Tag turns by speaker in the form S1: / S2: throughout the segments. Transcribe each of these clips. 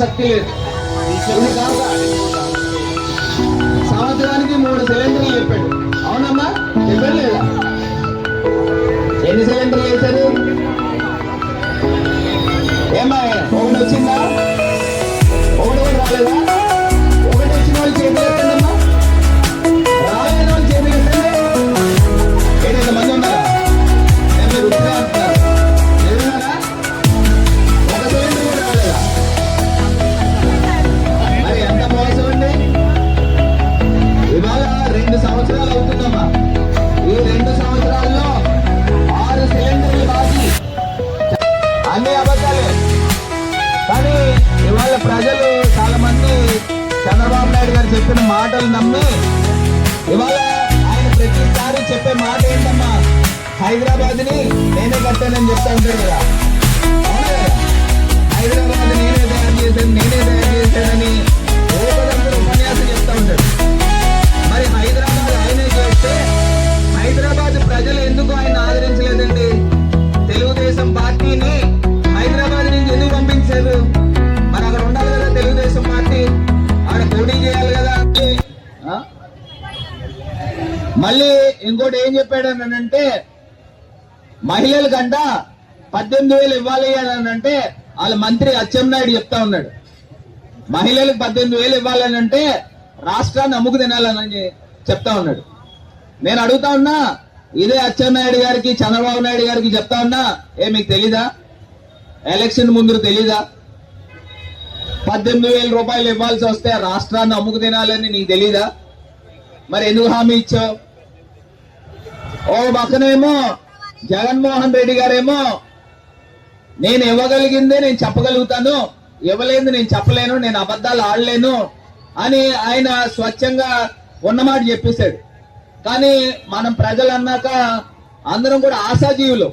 S1: ఆసక్తి లేదు. సంవత్సరానికి మూడు సిలిండర్లు చెప్పాడు. అవునమ్మా చెప్పాడు లేదా? ఎన్ని సిలిండర్లు వేశారు? ఏమా ఒకటి వచ్చిందా? ఒకటి కూడా రాలేదా? చెప్పిన మాటలు నమ్మి. ఇవాళ ఆయన ప్రతిసారి చెప్పే మాట ఏంటమ్మా? హైదరాబాద్ని నేనే కట్టానని చెప్తా ఉంటాడు కదా. హైదరాబాద్ నేనే తయారు చేశాను నేనే మళ్ళీ ఇంకోటి ఏం చెప్పాడు అని అంటే మహిళలకంట పద్దెనిమిది వేలు ఇవ్వాలి అని అంటే వాళ్ళ మంత్రి అచ్చెన్నాయుడు చెప్తా ఉన్నాడు. మహిళలకు పద్దెనిమిది వేలు ఇవ్వాలని అంటే రాష్ట్రాన్ని అమ్ముకు తినాలని చెప్తా ఉన్నాడు. నేను అడుగుతా ఉన్నా ఇదే అచ్చెన్నాయుడు గారికి చంద్రబాబు నాయుడు గారికి చెప్తా ఉన్నా ఏ మీకు తెలీదా? ఎలక్షన్ ముందు తెలీదా? పద్దెనిమిది వేల రూపాయలు ఇవ్వాల్సి వస్తే రాష్ట్రాన్ని అమ్ముకు తినాలని నీకు తెలీదా? మరి ఎందుకు హామీ ఇచ్చావు? ఓ పక్కనేమో జగన్మోహన్ రెడ్డి గారేమో నేను ఇవ్వగలిగిందే నేను చెప్పగలుగుతాను ఇవ్వలేదు నేను చెప్పలేను నేను అబద్ధాలు ఆడలేను అని ఆయన స్వచ్ఛంగా ఉన్నమాట చెప్పేశాడు. కానీ మనం ప్రజలు అన్నాక అందరం కూడా ఆశాజీవులు.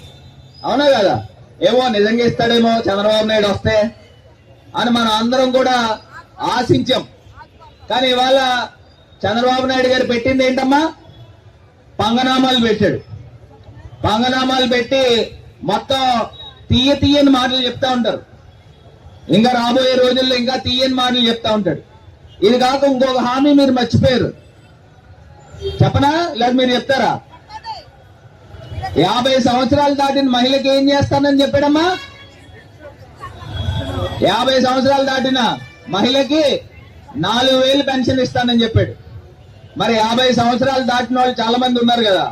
S1: అవునా కదా? ఏమో నిజంగా ఇస్తాడేమో చంద్రబాబు నాయుడు వస్తే అని మనం అందరం కూడా ఆశించాం. కానీ ఇవాళ చంద్రబాబు నాయుడు గారు పెట్టింది ఏంటమ్మా? పంగనామాలు పెట్టాడు పంగనామాలు పెట్టి మొత్తం తీయ తీయని మాటలు చెప్తా ఉంటారు. ఇంకా రాబోయే రోజుల్లో ఇంకా తీయని మాటలు చెప్తా ఉంటాడు. ఇది కాక ఇంకొక హామీ మీరు మర్చిపోయారు. చెప్పనా? లేక మీరు చెప్తారా? యాభై సంవత్సరాలు దాటిన మహిళకి ఏం చేస్తానని చెప్పాడమ్మా? యాభై సంవత్సరాలు దాటిన మహిళకి నాలుగు వేలు పెన్షన్ ఇస్తానని చెప్పాడు. మరి యాభై సంవత్సరాలు దాటిన వాళ్ళు చాలా మంది ఉన్నారు కదా.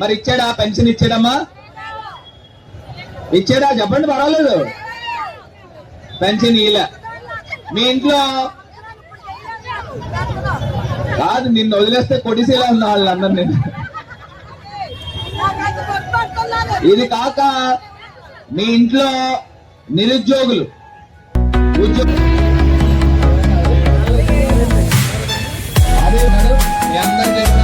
S1: మరి ఇచ్చాడా? పెన్షన్ ఇచ్చాడమ్మా? ఇచ్చాడా? చెప్పండి పర్వాలేదు. పెన్షన్ ఇలా మీ ఇంట్లో కాదు నిన్ను వదిలేస్తే కొడిసేలా ఉన్న వాళ్ళందరూ నేను ఇది కాక మీ ఇంట్లో నిరుద్యోగులు ఉద్యోగ మేడం మీ అందరికీ కూడా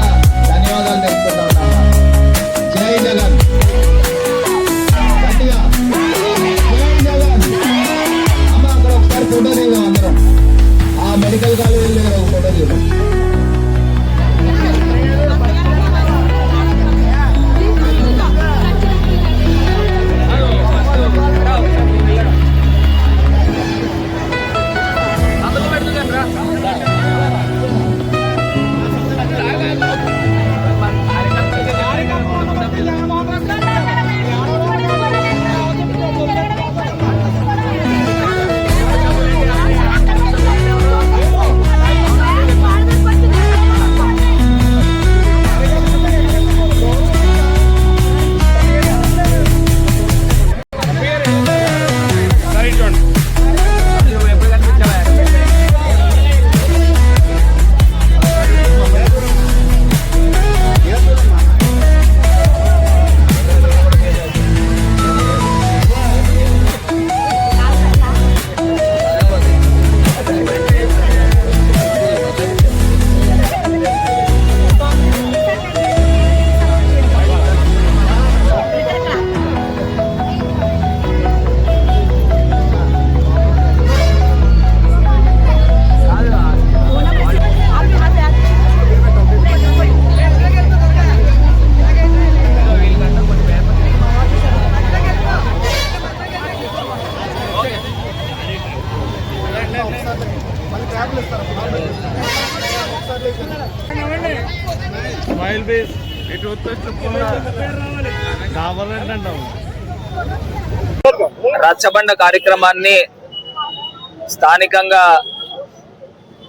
S2: రచ్చబండ కార్యక్రమాన్ని స్థానికంగా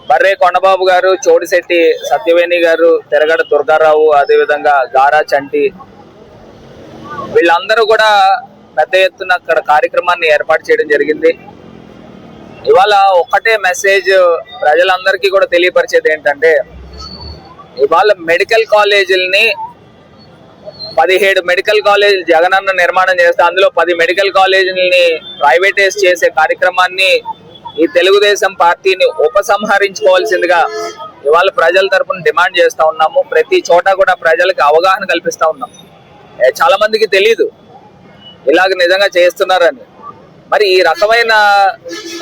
S2: బర్రే కొండబాబు గారు చోడిశెట్టి సత్యవేణి గారు తెరగడ దుర్గారావు అదేవిధంగా గారా చంటి వీళ్ళందరూ కూడా పెద్ద ఎత్తున అక్కడ కార్యక్రమాన్ని ఏర్పాటు చేయడం జరిగింది. ఇవాళ ఒక్కటే మెసేజ్ ప్రజలందరికీ కూడా తెలియపరిచేది ఏంటంటే ఇవాళ మెడికల్ కాలేజీలని పదిహేడు మెడికల్ కాలేజ్ జగనన్న నిర్మాణం చేస్తే అందులో పది మెడికల్ కాలేజీలని ప్రైవేటైజ్ చేసే కార్యక్రమాన్ని ఈ తెలుగుదేశం పార్టీని ఉపసంహరించుకోవాల్సిందిగా ఇవాళ ప్రజల తరపున డిమాండ్ చేస్తూ ఉన్నాము. ప్రతి చోట కూడా ప్రజలకు అవగాహన కల్పిస్తూ ఉన్నాం చాలా మందికి తెలియదు ఇలాగ నిజంగా చేస్తున్నారని. మరి ఈ రకమైన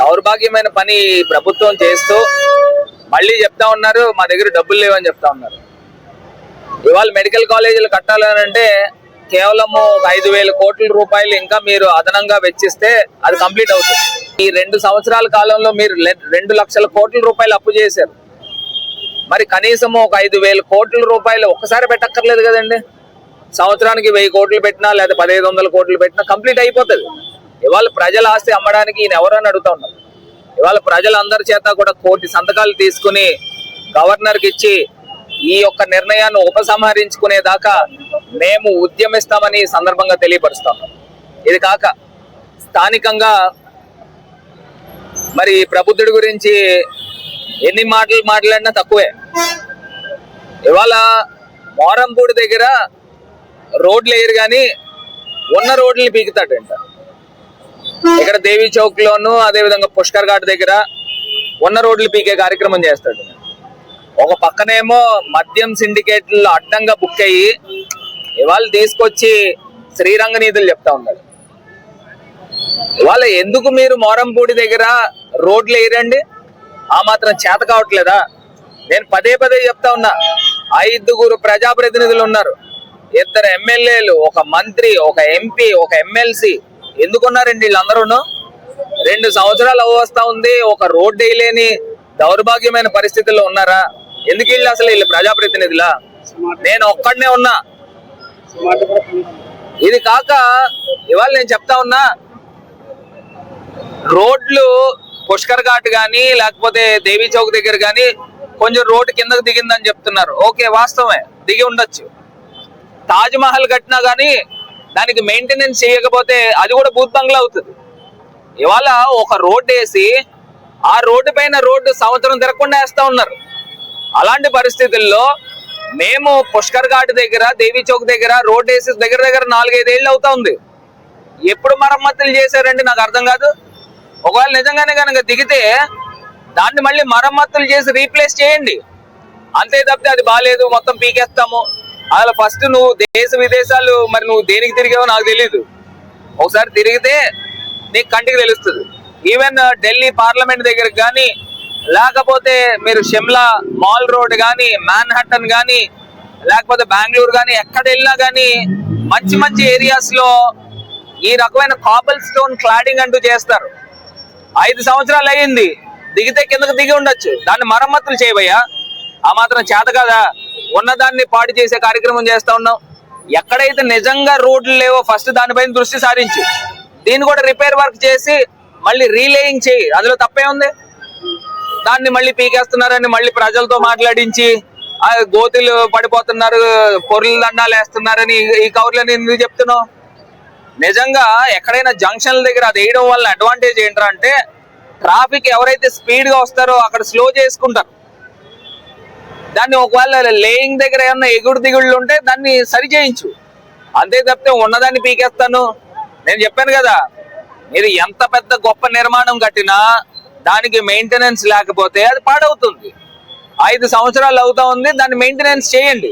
S2: దౌర్భాగ్యమైన పని ప్రభుత్వం చేస్తూ మళ్ళీ చెప్తా ఉన్నారు మా దగ్గర డబ్బులు లేవని చెప్తా ఉన్నారు. ఇవాళ మెడికల్ కాలేజీలు కట్టాలని అంటే కేవలం ఒక ఐదు వేల కోట్ల రూపాయలు ఇంకా మీరు అదనంగా వెచ్చిస్తే అది కంప్లీట్ అవుతుంది. ఈ రెండు సంవత్సరాల కాలంలో మీరు రెండు లక్షల కోట్ల రూపాయలు అప్పు చేశారు. మరి కనీసం ఒక ఐదు వేల కోట్ల రూపాయలు ఒక్కసారి పెట్టక్కర్లేదు కదండి. సంవత్సరానికి వెయ్యి కోట్లు పెట్టినా లేదా పదిహేను వందల కోట్లు పెట్టినా కంప్లీట్ అయిపోతుంది. ఇవాళ ప్రజల ఆస్తి అమ్మడానికి ఈయన ఎవరని అడుగుతా ఉన్నారు ఇవాళ ప్రజలందరి చేత కూడా కోటి సంతకాలు తీసుకుని గవర్నర్కి ఇచ్చి ఈ యొక్క నిర్ణయాన్ని ఉపసంహరించుకునే దాకా మేము ఉద్యమిస్తామని సందర్భంగా తెలియపరుస్తాం. ఇది కాక స్థానికంగా మరి ప్రబుద్ధుడి గురించి ఎన్ని మాటలు మాట్లాడినా తక్కువే. ఇవాళ మోరంపూడి దగ్గర రోడ్లు వేయరు కానీ ఉన్న రోడ్లు పీకుతాడంట. ఇక్కడ దేవి చౌక్ లోను అదే విధంగా పుష్కర్ ఘాట్ దగ్గర ఉన్న రోడ్లు పీకే కార్యక్రమం చేస్తాడు. ఒక పక్కనేమో మద్యం సిండికేట్లు అడ్డంగా బుక్ అయ్యి ఇవాళ తీసుకొచ్చి శ్రీరంగ నిధులు చెప్తా ఉన్నారు ఇవాళ ఎందుకు మీరు మోరంపూడి దగ్గర రోడ్లు వేయరండి? ఆ మాత్రం చేత కావట్లేదా? నేను పదే పదే చెప్తా ఉన్నా. ఐదుగురు ప్రజాప్రతినిధులు ఉన్నారు. ఇద్దరు ఎమ్మెల్యేలు ఒక మంత్రి ఒక ఎంపీ ఒక ఎమ్మెల్సీ. ఎందుకున్నారండి వీళ్ళందరూ రెండు సంవత్సరాలు అవస్థ ఉంది. ఒక రోడ్డు వేయలేని దౌర్భాగ్యమైన పరిస్థితుల్లో ఉన్నారా? ఎందుకు వీళ్ళు అసలు వీళ్ళు ప్రజాప్రతినిధులా? నేను ఒక్కడనే ఉన్నా. ఇది కాక ఇవాళ నేను చెప్తా ఉన్నా రోడ్లు పుష్కర్ ఘాట్ గానీ లేకపోతే దేవి చౌక్ దగ్గర కానీ కొంచెం రోడ్డు కిందకు దిగిందని చెప్తున్నారు. ఓకే వాస్తవమే. దిగి ఉండొచ్చు. తాజ్ మహల్ కట్టినా కానీ దానికి మెయింటెనెన్స్ చేయకపోతే అది కూడా భూత్ బంగ్లా అవుతుంది. ఇవాళ ఒక రోడ్డు వేసి ఆ రోడ్డు పైన రోడ్డు సంవత్సరం తిరగకుండా వేస్తా ఉన్నారు. అలాంటి పరిస్థితుల్లో మేము పుష్కర్ ఘాట్ దగ్గర దేవి చౌక్ దగ్గర రోడ్ వేసి దగ్గర దగ్గర నాలుగైదేళ్ళు అవుతా ఉంది. ఎప్పుడు మరమ్మతులు చేశారండి? నాకు అర్థం కాదు. ఒకవేళ నిజంగానే కనుక దిగితే దాన్ని మళ్ళీ మరమ్మతులు చేసి రీప్లేస్ చేయండి. అంతే తప్పితే అది బాగాలేదు మొత్తం పీకేస్తాము. అసలు ఫస్ట్ నువ్వు దేశ విదేశాలు మరి నువ్వు దేనికి తిరిగావో నాకు తెలియదు ఒకసారి తిరిగితే నీకు కంటికి తెలుస్తుంది. ఈవెన్ ఢిల్లీ పార్లమెంట్ దగ్గరకు కానీ లేకపోతే మీరు షిమ్లా మాల్ రోడ్ కానీ మ్యాన్హట్టన్ కానీ లేకపోతే బెంగళూరు కానీ ఎక్కడ వెళ్ళినా కానీ మంచి మంచి ఏరియాస్లో ఈ రకమైన కాపల్ స్టోన్ క్లాడింగ్ అంటూ చేస్తారు. ఐదు సంవత్సరాలు అయ్యింది. దిగితే కిందకు దిగి ఉండొచ్చు. దాన్ని మరమ్మతులు చేయబోయా ఆ మాత్రం చేత కదా? ఉన్నదాన్ని పాడు చేసే కార్యక్రమం చేస్తా ఉన్నాం. ఎక్కడైతే నిజంగా రోడ్లు లేవో ఫస్ట్ దానిపైన దృష్టి సారించి. దీన్ని కూడా రిపేర్ వర్క్ చేసి మళ్ళీ రీలేయింగ్ చేయి. అందులో తప్పే ఉంది? దాన్ని మళ్ళీ పీకేస్తున్నారని మళ్ళీ ప్రజలతో మాట్లాడించి ఆ గోతులు పడిపోతున్నారు పొరుల దండాలు వేస్తున్నారని ఈ- ఈ కవర్లని ఎందుకు చెప్తున్నావు? నిజంగా ఎక్కడైనా జంక్షన్ల దగ్గర అది వేయడం వల్ల అడ్వాంటేజ్ ఏంటంటే అంటే ట్రాఫిక్ ఎవరైతే స్పీడ్గా వస్తారో అక్కడ స్లో చేసుకుంటారు. దాన్ని ఒకవేళ లేయింగ్ దగ్గర ఏమన్నా ఎగుడు దిగుళ్ళు ఉంటే దాన్ని సరిచేయించు అంతే తప్పితే ఉన్నదాన్ని పీకేస్తాను. నేను చెప్పాను కదా మీరు ఎంత పెద్ద గొప్ప నిర్మాణం కట్టినా దానికి మెయింటెనెన్స్ లేకపోతే అది పాడవుతుంది. ఐదు సంవత్సరాలు అవుతా ఉంది దాన్ని మెయింటెనెన్స్ చేయండి.